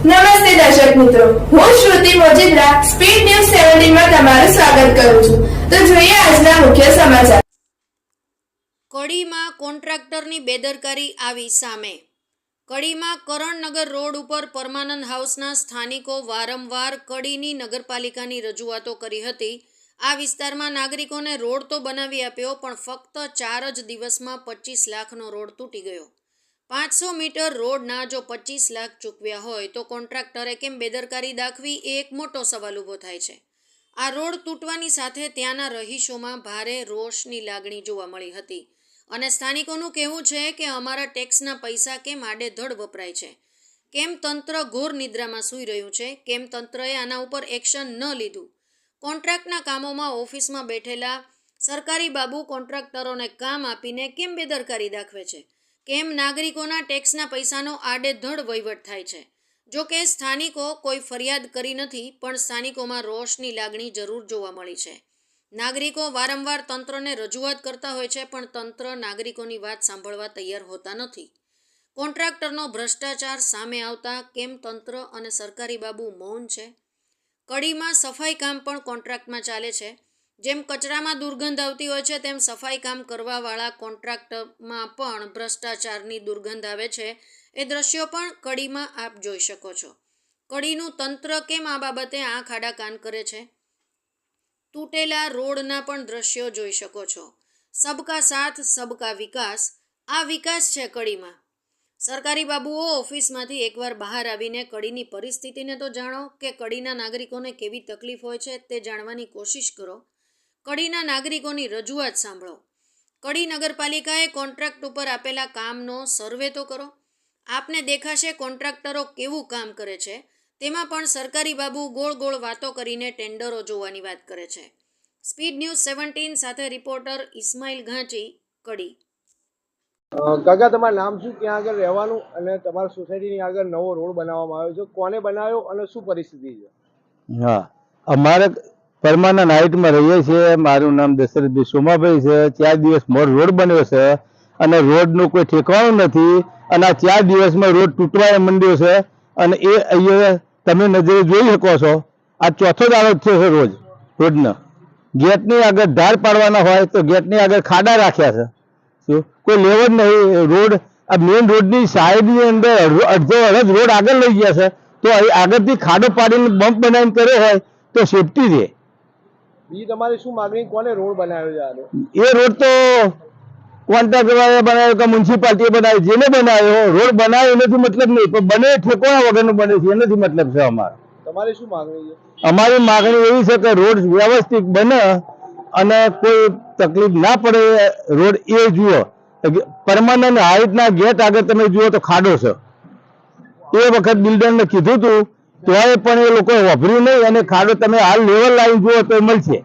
નમસ્તે દર્શક મિત્રો. હું શ્રુતિ મોજીદ્રા સ્પીડ ન્યૂઝ સેવન્ટીનમાં તમારું સ્વાગત કરું છું. તો જોઈએ આજના મુખ્ય સમાચાર. કડીમાં કોન્ટ્રાક્ટરની બેદરકારી આવી સામે. કડીમાં કરણનગર રોડ ઉપર પરમાનંદ હાઉસના સ્થાનિકો વારંવાર કડીની નગરપાલિકાની રજૂઆતો કરી હતી. આ વિસ્તારમાં નાગરિકોને રોડ તો બનાવી આપ્યો, પણ ફક્ત ચાર જ દિવસમાં પચીસ લાખનો રોડ તૂટી ગયો. પાંચસો મીટર રોડના જો પચીસ લાખ ચૂકવ્યા હોય તો કોન્ટ્રાક્ટરે કેમ બેદરકારી દાખવી એ એક મોટો સવાલ ઊભો થાય છે. આ રોડ તૂટવાની સાથે ત્યાંના રહીશોમાં ભારે રોષની લાગણી જોવા મળી હતી. અને સ્થાનિકોનું કહેવું છે કે અમારા ટેક્સના પૈસા કેમ આડેધડ વપરાય છે? કેમ તંત્ર ઘોર નિદ્રામાં સૂઈ રહ્યું છે? કેમ તંત્રએ આના ઉપર એક્શન ન લીધું? કોન્ટ્રાક્ટના કામોમાં ઓફિસમાં બેઠેલા સરકારી બાબુ કોન્ટ્રાક્ટરોને કામ આપીને કેમ બેદરકારી દાખવે છે? કેમ નાગરિકોના ટેક્સના પૈસાનો આડેધડ વહીવટ થાય છે. જો કે સ્થાનિકો કોઈ ફરિયાદ કરી નથી, પણ સ્થાનિકોમાં રોષની લાગણી જરૂર જોવા મળી છે. નાગરિકો વારંવાર તંત્રને રજૂઆત કરતા હોય છે, પણ તંત્ર નાગરિકોની વાત સાંભળવા તૈયાર હોતા નથી. કોન્ટ્રાક્ટરનો ભ્રષ્ટાચાર સામે આવતા કેમ તંત્ર અને સરકારી બાબુ મૌન છે? કડીમાં સફાઈ કામ પણ કોન્ટ્રાક્ટમાં ચાલે છે. જેમ કચરામાં દુર્ગંધ આવતી હોય છે, તેમ સફાઈ કામ કરવાવાળા કોન્ટ્રાક્ટમાં પણ ભ્રષ્ટાચારની દુર્ગંધ આવે છે. એ દ્રશ્યો પણ કડીમાં આપ જોઈ શકો છો. કડીનું તંત્ર કેમ આ બાબતે આંખ આડા કાન કરે છે? તૂટેલા રોડના પણ દ્રશ્યો જોઈ શકો છો. સબકા સાથ, સબકા વિકાસ. આ વિકાસ છે કડીમાં. સરકારી બાબુઓ ઓફિસમાંથી એકવાર બહાર આવીને કડીની પરિસ્થિતિને તો જાણો કે કડીના નાગરિકોને કેવી તકલીફ હોય છે તે જાણવાની કોશિશ કરો. કડીના નાગરિકોની રજૂઆત સાંભળો. કડી નગરપાલિકાએ કોન્ટ્રાક્ટ ઉપર આપેલા કામનો સર્વે તો કરો. આપને દેખાશે કોન્ટ્રાક્ટરો કેવું કામ કરે છે. તેમાં પણ સરકારી બાબુ ગોળ ગોળ વાતો કરીને ટેન્ડરો જોવાની વાત કરે છે. સ્પીડ ન્યૂઝ સેવન્ટીન સાથે રિપોર્ટર ઇસ્માઇલ ઘાંચી કડી. કાકા તમારું નામ શું? ત્યાં આગળ રહેવાનું? અને તમારા સોસાયટીની આગળ નવો રોડ બનાવવામાં આવ્યો છે. કોને બનાવ્યો અને શું પરિસ્થિતિ છે? હા અમારે પરમાનન્ટ નાઇટમાં રહીએ છીએ, મારું નામ દશરથભાઈ સોમાભાઈ છે, ચાર દિવસ મોર રોડ બન્યો છે અને રોડનું કોઈ ઠેકાણું નથી અને આ ચાર દિવસમાં રોડ તૂટવા માંડ્યો છે અને એ અહીંયા તમે નજરે જોઈ શકો છો, આ ચોથો દાડો થયો છે રોજ, રોડનો. ગેટની આગળ ધાર પાડવાના હોય તો ગેટની આગળ ખાડા રાખ્યા છે. શું? કોઈ લેવો જ નહીં રોડ, આ મેઇન રોડની સાઈડની અંદર અડધો અડધો રોડ આગળ લઈ ગયા છે, તો આગળથી ખાડો પાડીને બમ્પ બનાવીને કર્યો હોય તો સેફટી રહે. બીજી તમારી શું માંગણી? કોને રોડ બનાવ્યો છે એ રોડ તો કોન્ટ્રાક્ટર બનાવ્યો કે મ્યુનિસિપાલિટીએ બનાવ્યો? જેને બનાવ્યો? રોડ બનાવ્યો એનાથી મતલબ નહીં પણ બને ઠેકોણા વગરનું બને છે એનાથી મતલબ છે અમારો. તમારી શું માંગણી છે? અમારી માંગણી એવી છે કે રોડ વ્યવસ્થિત બને અને કોઈ તકલીફ ના પડે રોડ એ જુઓ. પરમાનન્ટ હાઇટના ગેટ આગળ તમે જુઓ તો ખાડો છે. એ વખત બિલ્ડરને કીધું હતું તોય પણ એ લોકો વાપર્યું નહીં અને ખાડો તમે હાલ લેવલ લાઈન જુઓ તો મળશે.